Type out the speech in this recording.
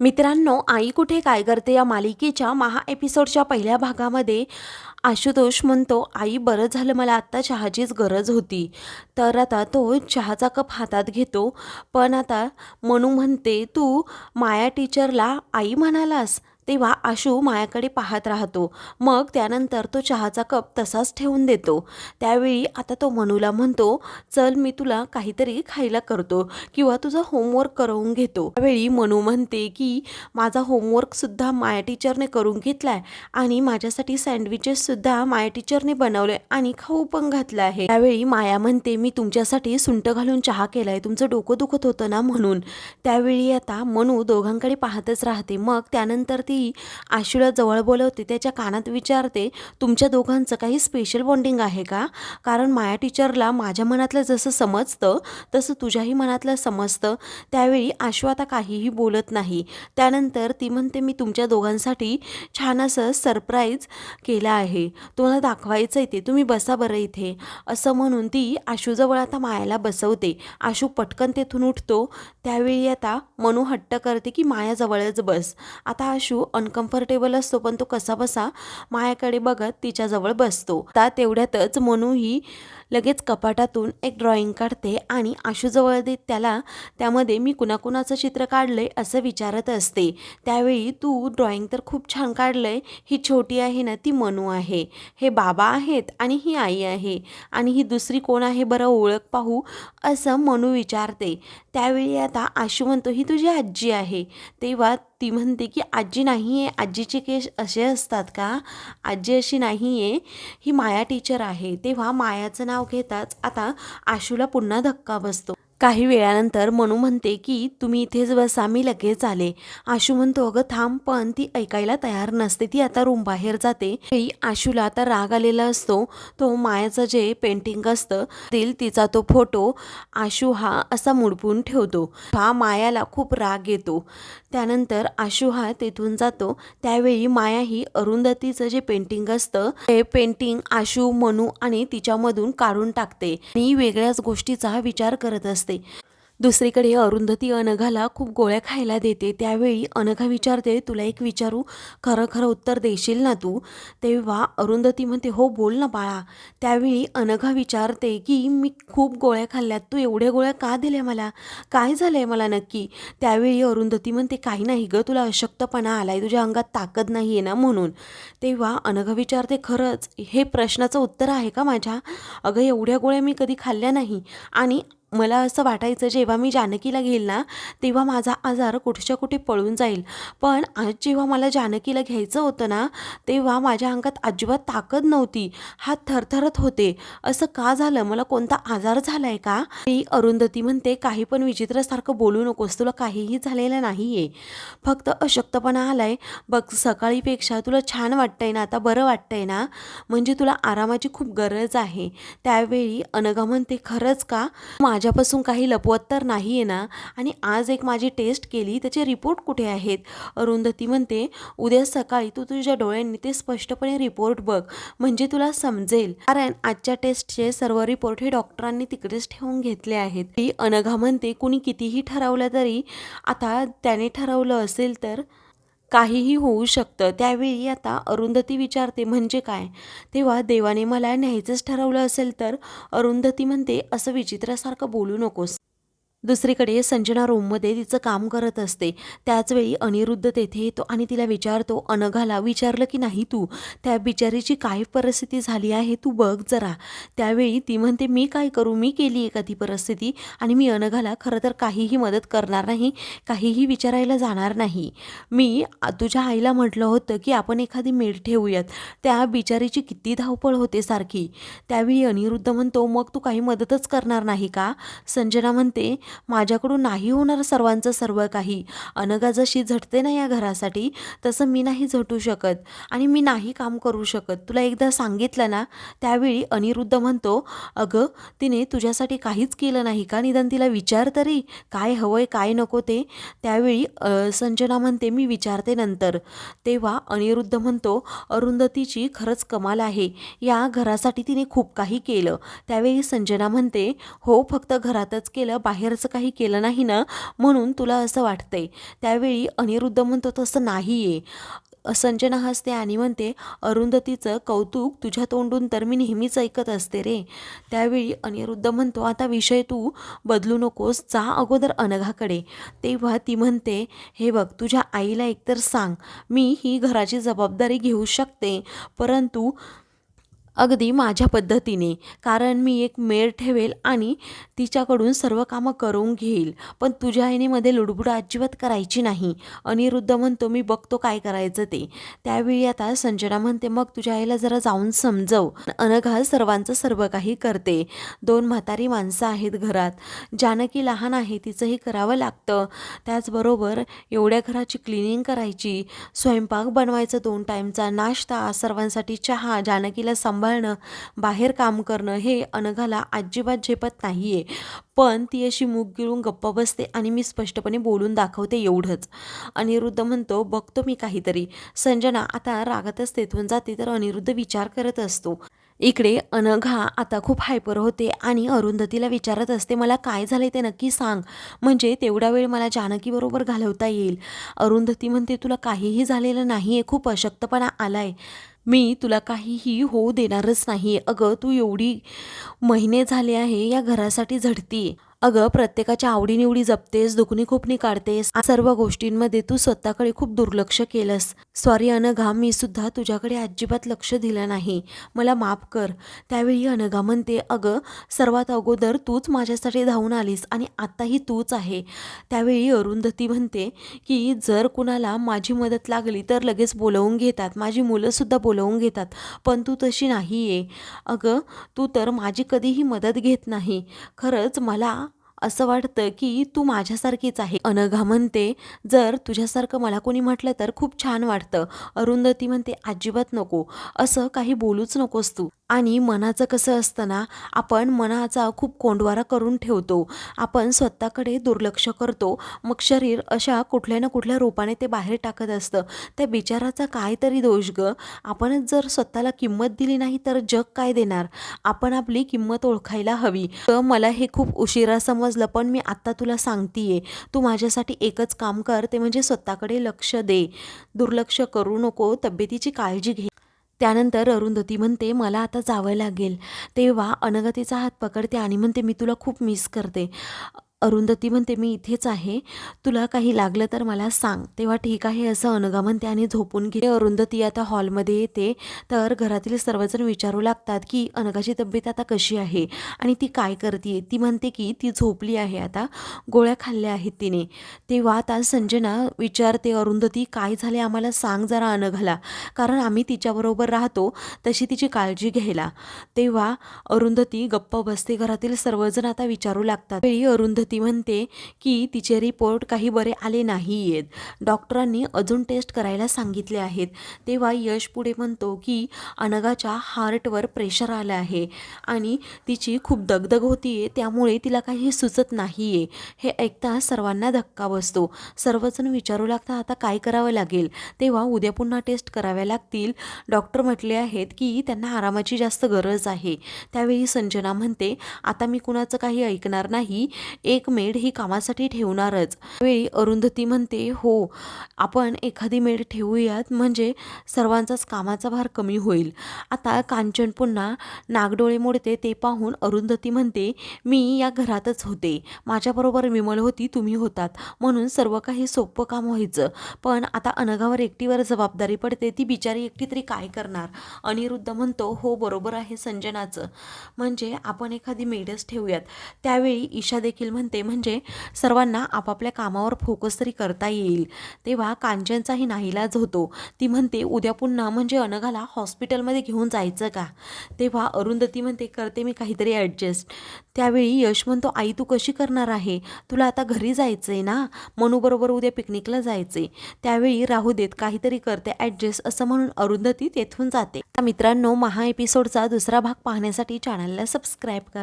मित्रांनो आई कुठे काय करते या मालिकेच्या महा एपिसोडच्या पहिल्या भागामध्ये आशुतोष म्हणतो आई बरं झालं मला आत्ता चहाचीच गरज होती. तर आता तो चहाचा कप हातात घेतो. पण आता मनू म्हणते तू माया टीचरला आई म्हणालास? तेव्हा आशू मायाकडे पाहत राहतो. मग त्यानंतर तो चहाचा कप तसाच ठेवून देतो. त्यावेळी आता तो मनूला म्हणतो चल मी तुला काहीतरी खायला करतो किंवा तुझं होमवर्क करवून घेतो. त्यावेळी मनू म्हणते की माझा होमवर्कसुद्धा माया टीचरने करून घेतलाय आणि माझ्यासाठी सँडविचेससुद्धा माया टीचरने बनवले आणि खाऊ पण घातलं आहे. त्यावेळी माया म्हणते मी तुमच्यासाठी सुंट घालून चहा केलाय. तुमचं डोकं दुखत होतं ना म्हणून. त्यावेळी आता मनू दोघांकडे पाहतच राहते. मग त्यानंतर ती आशूला जवळ बोलवते त्याच्या कानात विचारते तुमच्या दोघांचं काही स्पेशल बॉन्डिंग आहे का? कारण माया टीचरला माझ्या मनातलं जसं समजतं तसं तुझ्याही मनातलं समजतं. त्यावेळी आशू आता काहीही बोलत नाही. त्यानंतर ती म्हणते मी तुमच्या दोघांसाठी छान असं सरप्राईज केलं आहे. तुम्हाला दाखवायचं आहे ते. तुम्ही बसा बरं इथे. असं म्हणून ती आशूजवळ आता मायाला बसवते. आशू पटकन तेथून उठतो. त्यावेळी आता मनू हट्ट करते की मायाजवळच बस. आता आशू अनकम्फर्टेबल असतो पण तो कसा बसा मायाकडे बघत तिच्याजवळ बसतो. आता तेवढ्यातच मनू ही लगेच कपाटातून एक ड्रॉइंग काढते आणि आशूजवळ देत त्याला त्यामध्ये मी कुणाकुणाचं चित्र काढलंय असं विचारत असते. त्यावेळी तू ड्रॉइंग तर खूप छान काढलंय ही छोटी आहे ना ती मनू आहे. हे बाबा आहेत आणि ही आई आहे. आणि ही दुसरी कोण आहे बरं ओळख पाहू असं मनू विचारते. त्यावेळी आता आशू म्हणतो ही तुझी आजी आहे. तेव्हा ती म्हणते की आजी नाही आहे आजीचे केस असे असतात का? आजी अशी नाही आहे ही माया टीचर आहे. तेव्हा मायाचं नाव घेताच आता आशूला पुन्हा धक्का बसतो. काही वेळानंतर मनू म्हणते की तुम्ही इथेच बसा मी लगेच आले. आशू म्हणतो अगं थांब पण ती ऐकायला तयार नसते. ती आता रूम बाहेर जाते. आशूला आता राग आलेला असतो. तो मायाचं जे पेंटिंग असतं दिल तिचा तो फोटो आशू हा असा मुडपून ठेवतो. हा मायाला खूप राग येतो. त्यानंतर आशू हा तेथून जातो. त्यावेळी माया ही अरुंधतीचं जे पेंटिंग असतं ते पेंटिंग आशू मनू आणि तिच्यामधून काढून टाकते. आणि वेगळ्याच गोष्टीचा विचार करत असते. दुसरीकडे अरुंधती अनघाला खूप गोळ्या खायला देते. त्यावेळी अनघा विचारते तुला एक विचारू? खरं खरं उत्तर देशील ना तू? तेव्हा अरुंधती म्हणते हो बोल ना बाळा. त्यावेळी अनघा विचारते की मी खूप गोळ्या खाल्ल्यात. तू एवढ्या गोळ्या का दिल्या मला? काय झालं आहे मला नक्की? त्यावेळी अरुंधती म्हणते काही नाही ग तुला अशक्तपणा आलाय. तुझ्या अंगात ताकद नाही आहे ना म्हणून. तेव्हा अनघा विचारते खरंच हे प्रश्नाचं उत्तर आहे का माझ्या? अगं एवढ्या गोळ्या मी कधी खाल्ल्या नाही. आणि मला असं वाटायचं जेव्हा मी जानकीला घेईल ना तेव्हा माझा आजार कुठच्या कुठे पळून जाईल. पण आज जेव्हा मला जानकीला घ्यायचं होतं ना तेव्हा माझ्या अंगात अजिबात ताकद नव्हती. हात थरथरत होते. असं का झालं? मला कोणता आजार झालाय का? मी अरुंधती म्हणते काही पण विचित्रसारखं बोलू नकोस. तुला काहीही झालेलं नाही आहे फक्त अशक्तपणा आलाय. बघ सकाळीपेक्षा तुला छान वाटतंय ना आता बरं वाटतंय ना? म्हणजे तुला आरामाची खूप गरज आहे. त्यावेळी अनघा म्हणते खरंच का? माझ्यापासून काही लपवत तर नाही आहे ना? आणि आज एक माझी टेस्ट केली त्याचे रिपोर्ट कुठे आहेत? अरुंधती म्हणते उद्या सकाळी तू तुझ्या डोळ्यांनी ते स्पष्टपणे रिपोर्ट बघ म्हणजे तुला समजेल. कारण आजच्या टेस्टचे सर्व रिपोर्ट हे डॉक्टरांनी तिकडेच ठेवून घेतले आहेत. ती अनघा म्हणते कुणी कितीही ठरवलं तरी आता त्याने ठरवलं असेल तर काहीही होऊ शकतं. त्यावेळी आता अरुंधती विचारते म्हणजे काय? तेव्हा देवाने मला न्यायचंच ठरवलं असेल तर अरुंधती म्हणते असं विचित्रासारखं बोलू नकोस. दुसरीकडे संजना रूममध्ये तिचं काम करत असते. त्याचवेळी अनिरुद्ध तेथे येतो आणि तिला विचारतो अनघाला विचारलं की नाही तू? त्या बिचारीची काय परिस्थिती झाली आहे तू बघ जरा. त्यावेळी ती म्हणते मी काय करू? मी केली आहे का ती परिस्थिती? आणि मी अनघाला खरं तर काहीही मदत करणार नाही काहीही विचारायला जाणार नाही. मी तुझ्या आईला म्हटलं होतं की आपण एखादी मेड ठेवूयात. त्या बिचारीची किती धावपळ होते सारखी. त्यावेळी अनिरुद्ध म्हणतो मग तू काही मदतच करणार नाही का? संजना म्हणते माझ्याकडून नाही होणार सर्वांचं सर्व काही. अनगा जशी झटते ना या घरासाठी? तसं मी नाही झटू शकत आणि मी नाही काम करू शकत. तुला एकदा सांगितलं ना? त्यावेळी अनिरुद्ध म्हणतो अगं तिने तुझ्यासाठी काहीच केलं नाही का? निदान तिला विचार तरी. काय हवंय काय नको ते? त्यावेळी संजना म्हणते मी विचारते नंतर. तेव्हा अनिरुद्ध म्हणतो अरुंधतीची खरंच कमाल आहे. या घरासाठी तिने खूप काही केलं. त्यावेळी संजना म्हणते हो फक्त घरातच केलं बाहेर असं काही केलं नाही ना म्हणून तुला असं वाटतंय. त्यावेळी अनिरुद्ध म्हणतो तसं नाही आहे संजना हसते आणि म्हणते अरुंधतीचं कौतुक तुझ्या तोंडून तर मी नेहमीच ऐकत असते रे. त्यावेळी अनिरुद्ध म्हणतो आता विषय तू बदलू नकोस जा अगोदर अनघाकडे. तेव्हा ती म्हणते हे बघ तुझ्या आईला एकतर सांग मी ही घराची जबाबदारी घेऊ शकते परंतु अगदी माझ्या पद्धतीने. कारण मी एक मेळ ठेवेल आणि तिच्याकडून सर्व कामं करून घेईल. पण तुझ्या आईनेमध्ये लुडबुड अजिबात करायची नाही. अनिरुद्ध म्हणतो मी बघतो काय करायचं ते. त्यावेळी आता संजना म्हणते मग तुझ्या आईला जरा जाऊन समजव. अनघा सर्वांचं सर्व काही करते. दोन म्हातारी माणसं आहेत घरात. जानकी लहान आहे तिचंही करावं लागतं. त्याचबरोबर एवढ्या घराची क्लिनिंग करायची. स्वयंपाक बनवायचं दोन टाईमचा नाश्ता सर्वांसाठी चहा जानकीला सांभाळणं बाहेर काम करणं हे अनघाला अजिबात झेपत नाही आहे पण ती अशी मूग गिळून गप्प बसते आणि मी स्पष्टपणे बोलून दाखवते एवढंच. अनिरुद्ध म्हणतो बघतो मी काहीतरी. संजना आता रागातच तेथून जाते तर अनिरुद्ध विचार करत असतो. इकडे अनघा आता खूप हायपर होते आणि अरुंधतीला विचारत असते मला काय झालंय ते नक्की सांग. म्हणजे तेवढा वेळ मला जानकीबरोबर घालवता येईल. अरुंधती म्हणते तुला काहीही झालेलं नाही आहे खूप अशक्तपणा आलाय. मी तुला काहीही होऊ देणारच नाही अगं तू एवढी महिने झाले आहे या घरासाठी झडती अगं प्रत्येकाच्या आवडीनिवडी जपतेस दुखणी खुपणी काढतेस सर्व गोष्टींमध्ये तू स्वतःकडे खूप दुर्लक्ष केलंस. सॉरी अनघा मी सुद्धा तुझ्याकडे अजिबात लक्ष दिलं नाही. मला माफ कर. त्यावेळी अनघा म्हणते अगं सर्वात अगोदर तूच माझ्यासाठी धावून आलीस आणि आत्ताही तूच आहे. त्यावेळी अरुंधती म्हणते की जर कुणाला माझी मदत लागली तर लगेच बोलवून घेतात. माझी मुलंसुद्धा बोलवून घेतात. पण तू तशी नाही आहे अगं तू तर माझी कधीही मदत घेत नाही. खरंच मला असं वाटतं की तू माझ्यासारखीच आहे. अनघा म्हणते जर तुझ्यासारखं मला कोणी म्हटलं तर खूप छान वाटतं. अरुंधती म्हणते अजिबात नको. असं काही बोलूच नकोस तू. आणि मनाचं कसं असतं ना आपण मनाचा खूप कोंडवारा करून ठेवतो. आपण स्वतःकडे दुर्लक्ष करतो. मग शरीर अशा कुठल्या ना कुठल्या रूपाने ते बाहेर टाकत असतं. त्या बिचाराचा काय तरी दोष ग. आपणच जर स्वतःला किंमत दिली नाही तर जग काय देणार? आपण आपली किंमत ओळखायला हवी. तर मला हे खूप उशिरा समजलं पण मी आत्ता तुला सांगतीये. तू माझ्यासाठी एकच काम कर ते म्हणजे स्वतःकडे लक्ष दे. दुर्लक्ष करू नको. तब्येतीची काळजी घे. त्यानंतर अरुंधती म्हणते मला आता जावं लागेल. तेव्हा अनगतीचा हात पकडते आणि म्हणते मी तुला खूप मिस करते. अरुंधती म्हणते मी इथेच आहे. तुला काही लागलं तर मला सांग. तेव्हा ठीक आहे असं अनघा म्हणते आणि झोपून घेते अरुंधती आता हॉलमध्ये येते. तर घरातील सर्वजण विचारू लागतात की अनघाची तब्येत आता कशी आहे? आणि ती काय करते ती म्हणते की ती झोपली आहे आता. गोळ्या खाल्ल्या आहेत तिने. तेव्हा आता संजना विचारते अरुंधती काय झाले आम्हाला सांग जरा अनघाला. कारण आम्ही तिच्याबरोबर राहतो. तशी तिची काळजी घ्यायला. तेव्हा अरुंधती गप्प बसते. घरातील सर्वजण आता विचारू लागतात. वेळी अरुंधती ती म्हणते की तिचे रिपोर्ट काही बरे आले नाही आहेत डॉक्टरांनी अजून टेस्ट करायला सांगितले आहेत. तेव्हा यश पुढे म्हणतो की अनगाच्या हार्टवर प्रेशर आलं आहे आणि तिची खूप दगदग होतीये त्यामुळे तिला काही सुचत नाही आहे हे ऐकता सर्वांना धक्का बसतो. सर्वजण विचारू लागता आता काय करावं लागेल? तेव्हा उद्या पुन्हा टेस्ट कराव्या लागतील. डॉक्टर म्हटले आहेत की त्यांना आरामाची जास्त गरज आहे. त्यावेळी संजना म्हणते आता मी कुणाचं काही ऐकणार नाही. एक एक मेड ही कामासाठी ठेवणारच. वेळी अरुंधती म्हणते हो आपण एखादी मेड ठेवूयात म्हणजे सर्वांचाच कामाचा भार कमी होईल. आता कांचन पुन्हा नागडोळे मोडते ते पाहून अरुंधती म्हणते मी या घरातच होते. माझ्याबरोबर विमल होती तुम्ही होतात. म्हणून सर्व काही सोपं काम व्हायचं. पण आता अनघावर एकटीवर जबाबदारी पडते ती बिचारी एकटी तरी काय करणार? अनिरुद्ध म्हणतो हो बरोबर आहे संजनाचं. म्हणजे आपण एखादी मेडच ठेवूयात. त्यावेळी ईशा देखील म्हणते म्हणजे सर्वांना आपापल्या कामावर फोकस तरी करता येईल. तेव्हा कांचनचाही नाहीलाज होतो. ती म्हणते उद्या पुन्हा म्हणजे अनघाला हॉस्पिटलमध्ये घेऊन जायचं का? तेव्हा अरुंधती म्हणते करते मी काहीतरी ॲडजस्ट त्यावेळी यश म्हणतो आई तू कशी करणार आहे? तुला आता घरी जायचं आहे ना मनूबरोबर उद्या पिकनिकला जायचे त्यावेळी राहू देत काहीतरी करते ॲडजस्ट असं म्हणून अरुंधती तेथून जाते. मित्रांनो महा एपिसोडचा दुसरा भाग पाहण्यासाठी चॅनलला सबस्क्राईब करा.